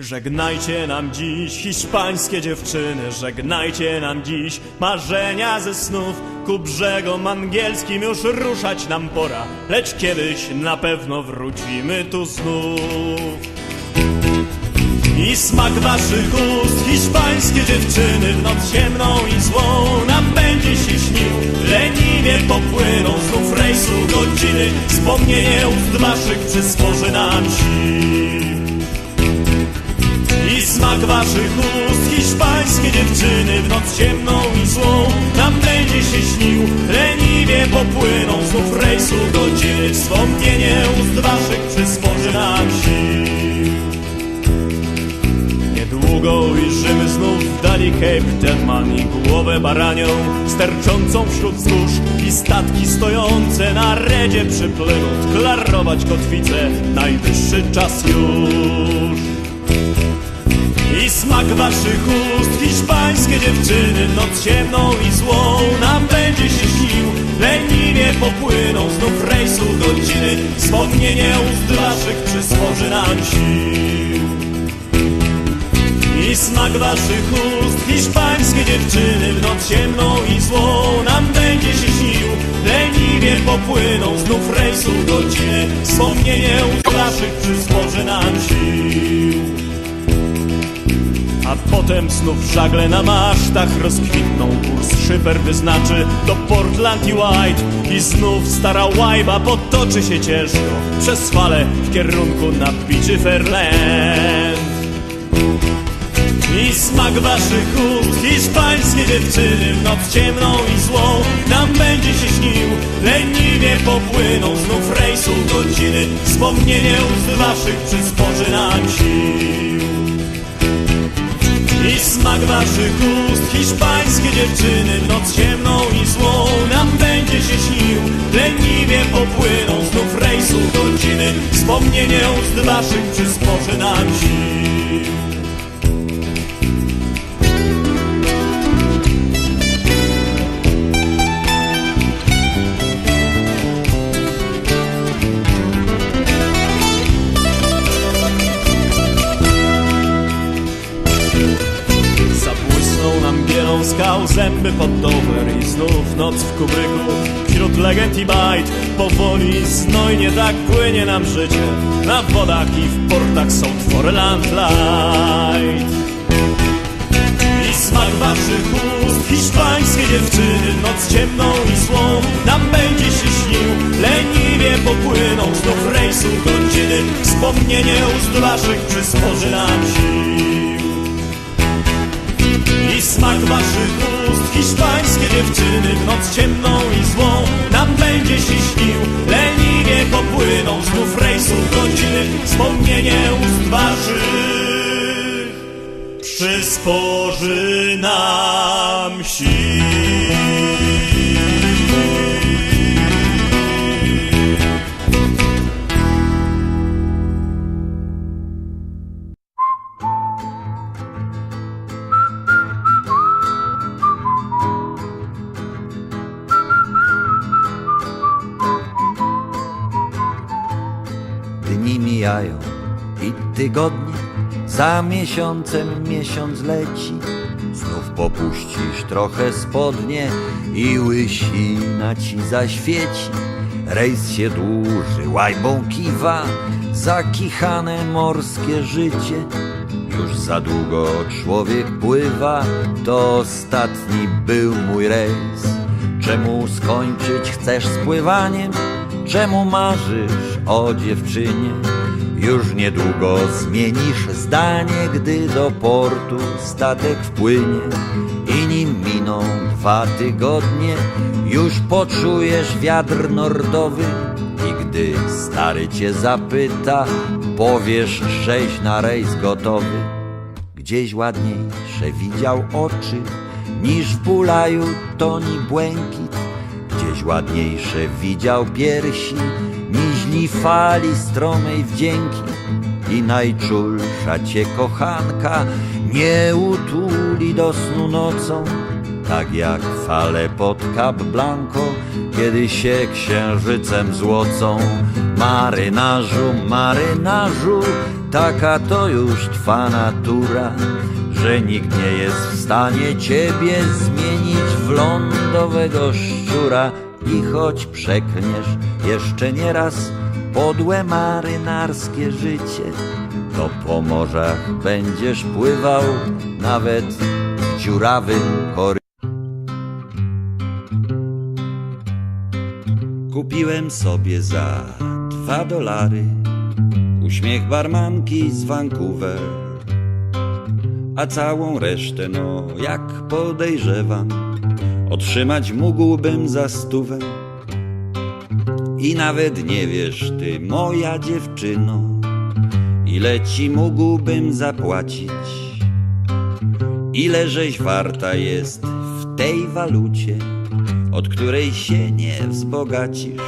Żegnajcie nam dziś hiszpańskie dziewczyny, żegnajcie nam dziś marzenia ze snów. Ku brzegom angielskim już ruszać nam pora, lecz kiedyś na pewno wrócimy tu znów. I smak waszych ust, hiszpańskie dziewczyny W noc ciemną i złą nam będzie się śnił Leniwie popłyną znów rejsu godziny Wspomnienie ust waszych przysporzy nam sił smak waszych ust, hiszpańskie dziewczyny W noc ciemną i złą. Nam będzie się śnił Leniwie popłyną. Znów rejsu godziny Wspomnienie ust waszych przysporzy nam sił Niedługo ujrzymy znów w dali Cape Tenman i głowę baranią sterczącą wśród wzgórz i statki stojące na redzie przypłyną klarować kotwicę, najwyższy czas już. Smak waszych ust, hiszpańskie dziewczyny Noc ciemną i złą. Nam będzie się śnił Leniwie popłyną. Znów rejsu godziny Wspomnienie ust waszych przysporzy nam sił. I smak waszych ust, hiszpańskie dziewczyny W noc ciemną i złą. Nam będzie się śnił Leniwie popłyną. Znów rejsu godziny Wspomnienie ust waszych przysporzy nam sił a potem znów żagle na masztach rozkwitną. Kurs szyper wyznaczy do Portland i White. I znów stara łajba potoczy się ciężko Przez fale w kierunku na Fairland i smak waszych ust, hiszpańskie dziewczyny W noc ciemną i złą. Nam będzie się śnił Leniwie popłyną znów rejsu godziny. Wspomnienie ust waszych przysporzy nam sił i smak waszych ust, hiszpańskie dziewczyny noc ciemną i złą. Nam będzie się śnił Leniwie popłyną znów rejsu godziny. Wspomnienie ust waszych przysporzy nam sił pod dower I znów noc w kubryku. Wśród legend i bajt Powoli znojnie tak płynie nam życie. Na wodach i w portach są twory land light i smak waszych ust, hiszpańskie dziewczyny Noc ciemną i złą. Nam będzie się śnił Leniwie popłyną znów rejsu godziny Wspomnienie ust waszych przysporzy nam sił. I smak waszych ust, hiszpańskie dziewczyny W noc ciemną i złą. Nam będzie się śnił Leniwie popłyną znów rejsu godziny. Wspomnienie ust waszych przysporzy nam sił i tygodnie, za miesiącem miesiąc leci. Znów popuścisz trochę spodnie i łysina ci zaświeci. Rejs się dłuży, łajbą kiwa, zakichane morskie życie. Już za długo człowiek pływa, to ostatni był mój rejs. Czemu skończyć chcesz z? Czemu marzysz o dziewczynie? Już niedługo zmienisz zdanie, gdy do portu statek wpłynie i nim miną dwa tygodnie, już poczujesz wiatr nordowy i gdy stary cię zapyta, powiesz sześć na rejs gotowy. Gdzieś ładniejsze widział oczy niż w Bulaju toni błękit. Gdzieś ładniejsze widział piersi niźli fali stromej wdzięki. I najczulsza cię kochanka nie utuli do snu nocą, tak jak fale pod Cap Blanco kiedy się księżycem złocą. Marynarzu, marynarzu, taka to już twa natura, że nikt nie jest w stanie ciebie zmienić w lądowego szczura. I choć przeklniesz jeszcze nieraz podłe marynarskie życie, to po morzach będziesz pływał nawet w dziurawym korytarzu. Kupiłem sobie za dwa dolary uśmiech barmanki z Vancouver, a całą resztę, no jak podejrzewam, otrzymać mógłbym za stówę. I nawet nie wiesz ty, moja dziewczyno, ile ci mógłbym zapłacić, ile żeś warta jest w tej walucie od której się nie wzbogacisz.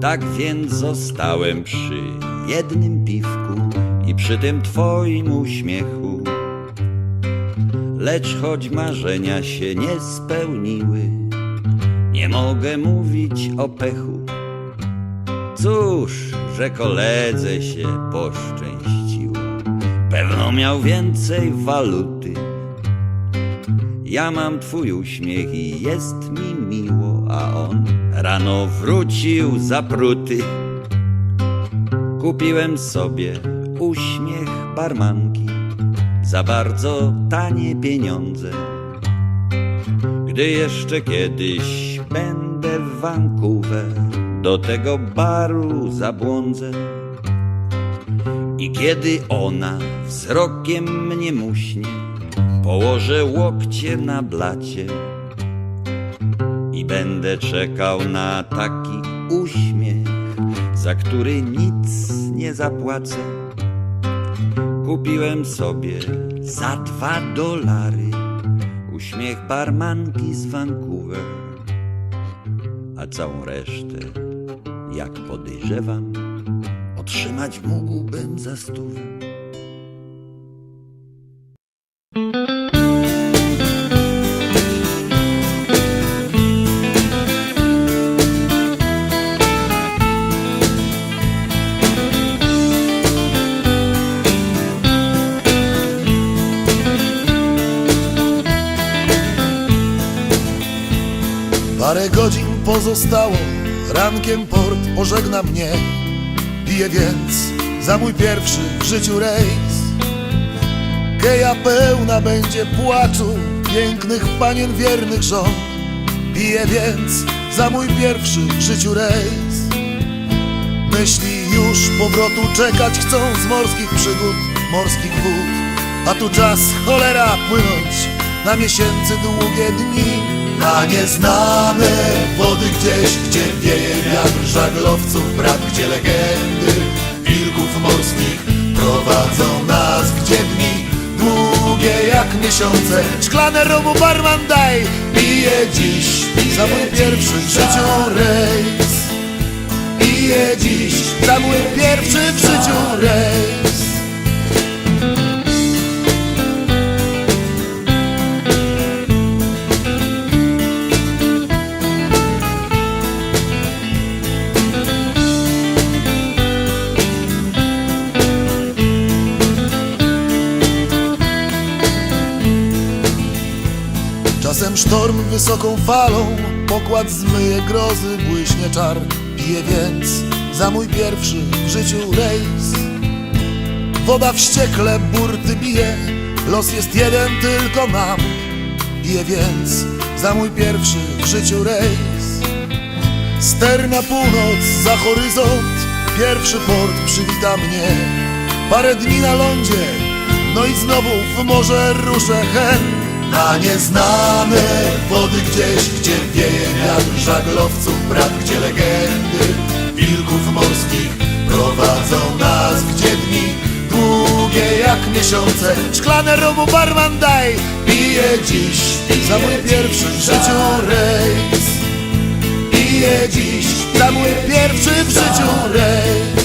Tak więc zostałem przy jednym piwku i przy tym twoim uśmiechu. Lecz choć marzenia się nie spełniły, nie mogę mówić o pechu. Cóż, że koledze się poszczęściło, pewno miał więcej waluty. Ja mam twój uśmiech i jest mi miło, a on rano wrócił zapruty. Kupiłem sobie uśmiech barmanki za bardzo tanie pieniądze. Gdy jeszcze kiedyś będę w Vancouver, do tego baru zabłądzę. I kiedy ona wzrokiem mnie muśnie, Położę łokcie na blacie i będę czekał na taki uśmiech, za który nic nie zapłacę. Kupiłem sobie za dwa dolary uśmiech barmanki z Vancouver, a całą resztę, jak podejrzewam, otrzymać mógłbym za stówę. Parę godzin pozostało, rankiem port pożegna mnie. Piję więc za mój pierwszy w życiu rejs. Geja pełna będzie płaczu pięknych panien wiernych żon. Piję więc za mój pierwszy w życiu rejs. Myśli już powrotu czekać chcą z morskich przygód, morskich wód. A tu czas cholera płynąć na miesięcy długie dni. Na nieznane wody gdzieś, gdzie wieje wiatr żaglowców, brat, gdzie legendy wilków morskich prowadzą nas, gdzie dni długie jak miesiące. Szklane romu barman daj, piję dziś, piję za mój pierwszy w życiu rejs. Piję dziś za mój pierwszy w życiu rejs. Czasem sztorm wysoką falą Pokład zmyje grozy, błyśnie czar. Piję więc za mój pierwszy w życiu rejs. Woda wściekle burty bije Los jest jeden, tylko mam. Piję więc za mój pierwszy w życiu rejs. Ster na północ, za horyzont Pierwszy port przywita mnie. Parę dni na lądzie No i znowu w morze ruszę chęt na nieznane wody gdzieś, gdzie wieje wiatr żaglowców, brat, gdzie legendy wilków morskich prowadzą nas, gdzie dni długie jak miesiące. Szklane romu barman daj, piję dziś za mój pierwszy w życiu rejs. Piję dziś za mój pierwszy w życiu rejs.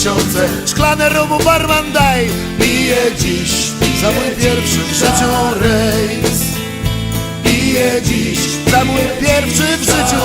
Miesiące. Szklane romu barman daj. Piję dziś, piję za mój pierwszy w życiu rejs Piję dziś za mój pierwszy w życiu